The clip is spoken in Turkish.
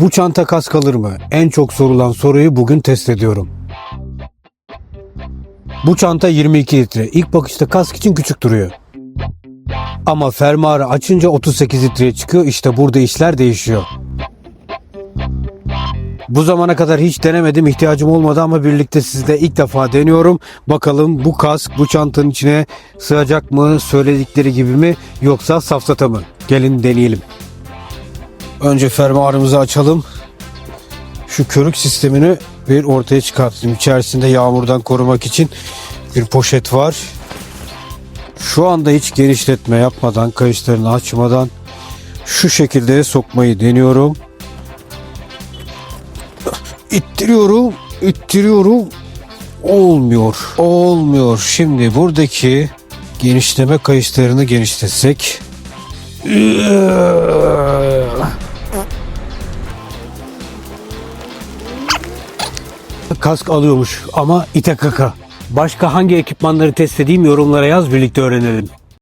Bu çanta kask alır mı? En çok sorulan soruyu bugün test ediyorum. Bu çanta 22 litre. İlk bakışta kask için küçük duruyor. Ama fermuarı açınca 38 litreye çıkıyor. İşte burada işler değişiyor. Bu zamana kadar hiç denemedim, ihtiyacım olmadı ama birlikte sizde ilk defa deniyorum. Bakalım bu kask bu çantanın içine sığacak mı, söyledikleri gibi mi yoksa safsata mı? Gelin deneyelim. Önce fermuarımızı açalım. Şu körük sistemini bir ortaya çıkarttım. İçerisinde yağmurdan korumak için bir poşet var. Şu anda hiç genişletme yapmadan, kayışlarını açmadan şu şekilde sokmayı deniyorum. İttiriyorum, ittiriyorum. Olmuyor, olmuyor. Şimdi buradaki genişleme kayışlarını genişletsek. Kask alıyormuş ama ite kaka. Başka hangi ekipmanları test edeyim yorumlara yaz birlikte öğrenelim.